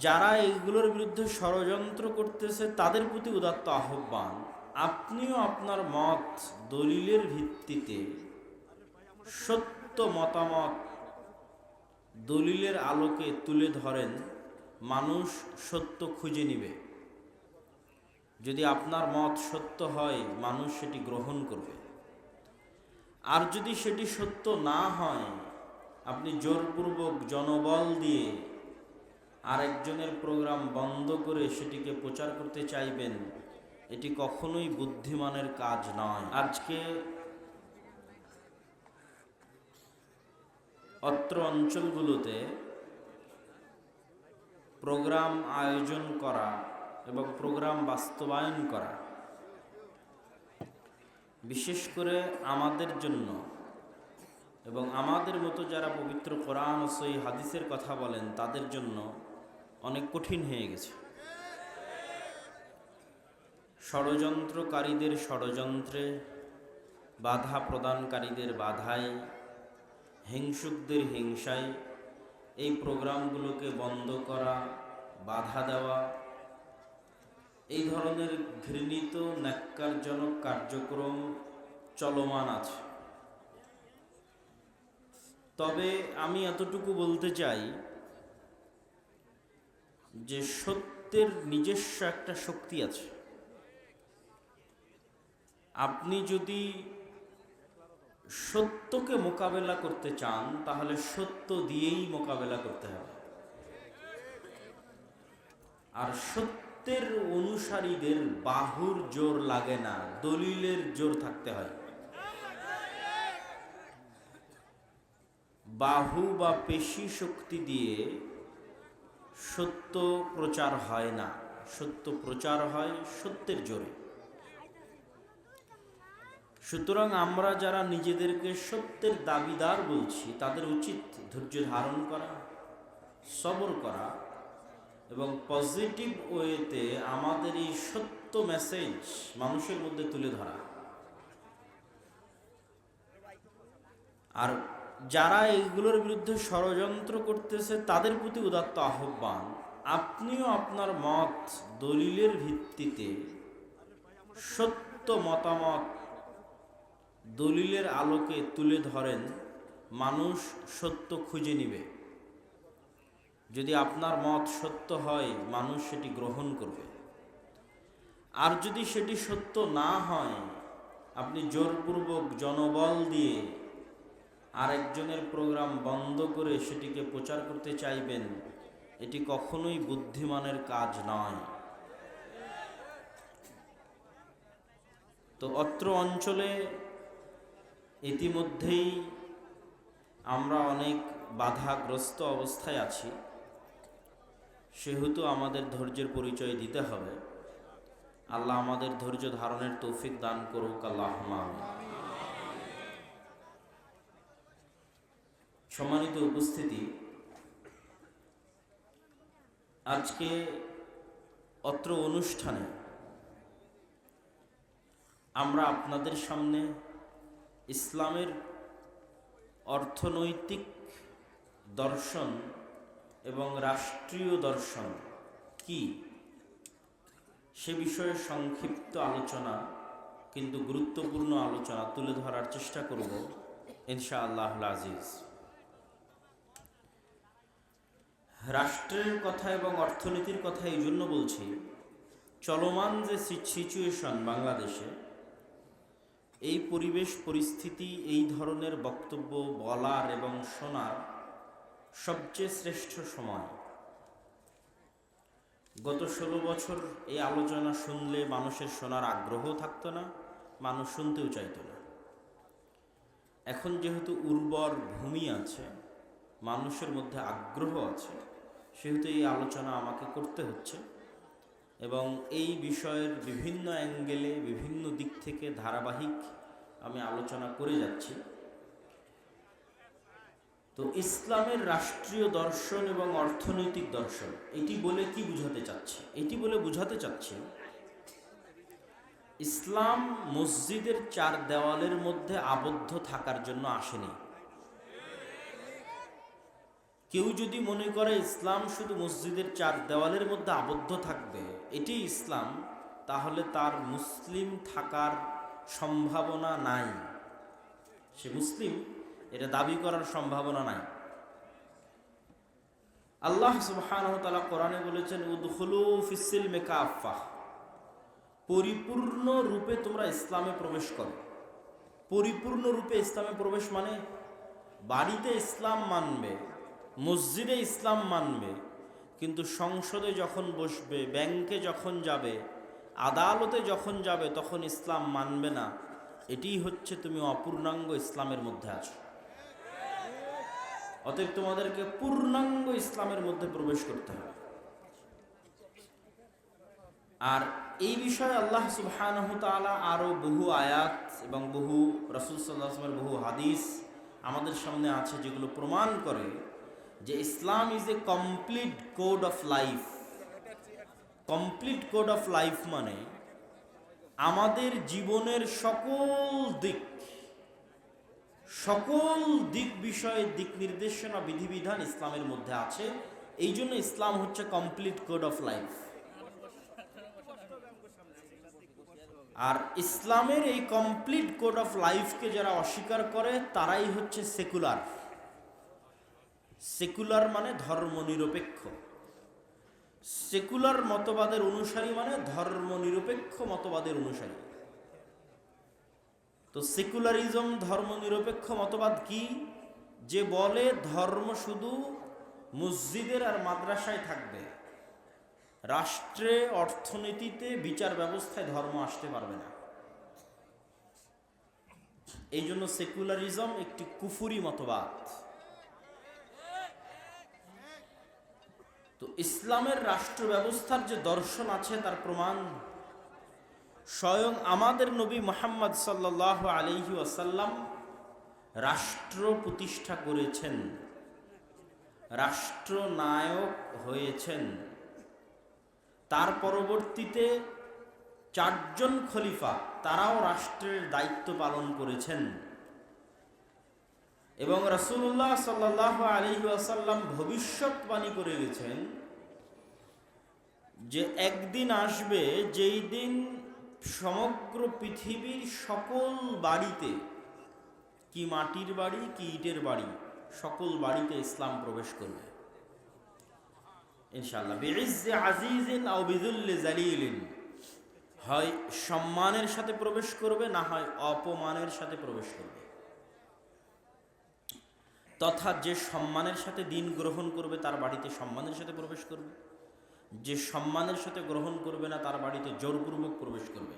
যারা এইগুলোর বিরুদ্ধে ষড়যন্ত্র করতেছে, তাদের প্রতি উদাত্ত আহ্বান। আপনিও আপনার মত দলিলের ভিত্তিতে সত্য মতামত দলিলের আলোকে তুলে ধরেন, মানুষ সত্য খুঁজে নিবে। যদি আপনার মত সত্য হয়, মানুষ সেটি গ্রহণ করবে। আর যদি সেটি সত্য না হয়, আপনি জোরপূর্বক জনবল দিয়ে আরেকজনের প্রোগ্রাম বন্ধ করে সেটিকে প্রচার করতে চাইবেন, এটি কখনোই বুদ্ধিমানের কাজ নয়। আজকে অত্র অঞ্চলগুলোতে প্রোগ্রাম আয়োজন করা এবং প্রোগ্রাম বাস্তবায়ন করা, বিশেষ করে আমাদের জন্য এবং আমাদের মতো যারা পবিত্র কোরআন সই হাদিসের কথা বলেন, তাদের জন্য অনেক কঠিন হয়ে গেছে। ষড়যন্ত্রকারীদের ষড়যন্ত্রে, বাধা প্রদানকারীদের বাধায়, হিংসুকদের হিংসায় এই প্রোগ্রামগুলোকে বন্ধ করা, বাধা দেওয়া, এই ধরনের ঘৃণিত, ন্যাক্কারজনক কার্যক্রম চলমান আছে। তবে আমি এতটুকু বলতে চাই যে সত্যের নিজস্ব একটা শক্তি আছে। আপনি যদি সত্যকে মোকাবেলা করতে চান, তাহলে সত্য দিয়েই মোকাবেলা করতে হবে। আর সত্যের অনুসারীদের বাহুর জোর লাগে না, দলিলের জোর থাকতে হয়। বাহু বা পেশি শক্তি দিয়ে সত্য প্রচার হয় না। সত্য প্রচার হয় সত্যের জোরে। সুতরাং আমরা যারা নিজেদেরকে সত্যের দাবিদার বলছি, তাদের উচিত ধৈর্য ধারণ করা, সবর করা এবং পজিটিভ ওয়েতে আমাদের এই সত্য মেসেজ মানুষের মধ্যে তুলে ধরা। আর যারা এইগুলোর বিরুদ্ধে ষড়যন্ত্র করতেছে, তাদের প্রতি উদাত্ত আহ্বান। আপনিও আপনার মত দলিলের ভিত্তিতে সত্য মতামত দলিলের আলোকে তুলে ধরেন, মানুষ সত্য খুঁজে নিবে। যদি আপনার মত সত্য হয়, মানুষ সেটি গ্রহণ করবে। আর যদি সেটি সত্য না হয়, আপনি জোরপূর্বক জনবল দিয়ে আরেকজনের প্রোগ্রাম বন্ধ করে সেটিকে প্রচার করতে চাইবেন, এটি কখনোই বুদ্ধিমানের কাজ নয়। তো অত্র অঞ্চলে ইতিমধ্যেই আমরা অনেক বাধাগ্রস্ত অবস্থায় আছি। সেহেতু আমাদের ধৈর্যের পরিচয় দিতে হবে। আল্লাহ আমাদের ধৈর্য ধারণের তৌফিক দান করুক আল্লাহ সম্মানিত উপস্থিতি। আজকে অত্র অনুষ্ঠানে আমরা আপনাদের সামনে ইসলামের অর্থনৈতিক দর্শন এবং রাষ্ট্রীয় দর্শন কি সে বিষয়ে সংক্ষিপ্ত আলোচনা কিন্তু গুরুত্বপূর্ণ আলোচনা তুলে ধরার চেষ্টা করব ইনশা আল্লাহ আজিজ। রাষ্ট্রের কথা এবং অর্থনীতির কথা এই জন্য বলছি, চলমান যে সিচুয়েশন বাংলাদেশে, এই পরিবেশ পরিস্থিতি, এই ধরনের বক্তব্য বলার এবং শোনার সবচেয়ে শ্রেষ্ঠ সময়। গত ষোলো বছর এই আলোচনা শুনলে মানুষের শোনার আগ্রহ থাকতো না, মানুষ শুনতেও চাইতো না। এখন যেহেতু উর্বর ভূমি আছে, মানুষের মধ্যে আগ্রহ আছে সেহেতু এই আলোচনা আমাকে করতে হচ্ছে। এবং এই বিষয়ের বিভিন্ন অ্যাঙ্গেলে, বিভিন্ন দিক থেকে ধারাবাহিক আমি আলোচনা করে যাচ্ছি। তো ইসলামের রাষ্ট্রীয় দর্শন এবং অর্থনৈতিক দর্শন, এটি বলে কি বুঝাতে চাচ্ছি? এটি বলে বুঝাতে চাচ্ছি, ইসলাম মসজিদের চার দেওয়ালের মধ্যে আবদ্ধ থাকার জন্য আসেনি। কেউ যদি মনে করে ইসলাম শুধু মসজিদের চার দেওয়ালের মধ্যে আবদ্ধ থাকবে, এটি ইসলাম, তাহলে তার মুসলিম থাকার সম্ভাবনা নাই। সে মুসলিম, এটা দাবি করার সম্ভাবনা নাই। আল্লাহ তাআলা কোরআনে বলেছেন, উদখুলু ফিসিল মেকাফা পরিপূর্ণ রূপে তোমরা ইসলামে প্রবেশ করো। পরিপূর্ণ রূপে ইসলামে প্রবেশ মানে বাড়িতে ইসলাম মানবে মসজিদে ইসলাম মানবে, কিন্তু সংসদে যখন বসবে, ব্যাংকে যখন যাবে, আদালতে যখন যাবে, তখন ইসলাম মানবে না। এটি হচ্ছে তুমি অপূর্ণাঙ্গ ইসলামের মধ্যে আছো। অতএব তোমাদেরকে পূর্ণাঙ্গ ইসলামের মধ্যে প্রবেশ করতে হবে। আর এই বিষয়ে আল্লাহ তাআলা আরও বহু আয়াত এবং বহু রসুল সাল্লাহামের বহু হাদিস আমাদের সামনে আছে যেগুলো প্রমাণ করে যে Islam is a complete code of life complete code of life মানে আমাদের জীবনের সকল দিক সকল দিক বিষয়ে দিক নির্দেশনা, বিধিবিধান ইসলামের মধ্যে আছে। এই জন্য ইসলাম হচ্ছে কমপ্লিট কোড অফ লাইফ আর ইসলামের এই কমপ্লিট কোড অফ লাইফকে যারা অস্বীকার করে, তারাই হচ্ছে সেকুলার সেকুলার মানে ধর্ম নিরপেক্ষ সেকুলার মতবাদের অনুসারী মানে ধর্ম নিরপেক্ষ মতবাদের অনুসারী। তো সেকুলারিজম ধর্ম নিরপেক্ষ মতবাদ কি? যে বলে ধর্ম শুধু মসজিদের আর মাদ্রাসায় থাকবে। রাষ্ট্রে, অর্থনীতিতে, বিচার ব্যবস্থায় ধর্ম আসতে পারবে না। এই জন্য সেকুলারিজম একটি কুফুরি মতবাদ। ইসলামের রাষ্ট্র ব্যবস্থার যে দর্শন আছে, তার প্রমাণ স্বয়ং আমাদের নবী মোহাম্মদ সাল্লাহ আলহি আসাল্লাম রাষ্ট্র প্রতিষ্ঠা করেছেন, রাষ্ট্রনায়ক হয়েছেন। তার পরবর্তীতে চারজন খলিফা, তারাও রাষ্ট্রের দায়িত্ব পালন করেছেন। এবং রসুল্লাহ সাল্লাহ আলহি আসাল্লাম ভবিষ্যৎবাণী করে গেছেন যে একদিন আসবে, যেই দিন সমগ্র পৃথিবীর সকল বাড়িতে, কি মাটির বাড়ি, কি ইটের বাড়ি, সকল বাড়িতে ইসলাম প্রবেশ করবে। ইনশাআল্লাহ, বিইজ্জে আজিজিন আও বিযুল্লি জালিলিন। হয় সম্মানের সাথে প্রবেশ করবে, না হয় অপমানের সাথে প্রবেশ করবে। তথা যে সম্মানের সাথে দিন গ্রহণ করবে, তার বাড়িতে সম্মানের সাথে প্রবেশ করবে। যে সম্মানের সাথে গ্রহণ করবে না তার বাড়িতে জোরপূর্বক প্রবেশ করবে।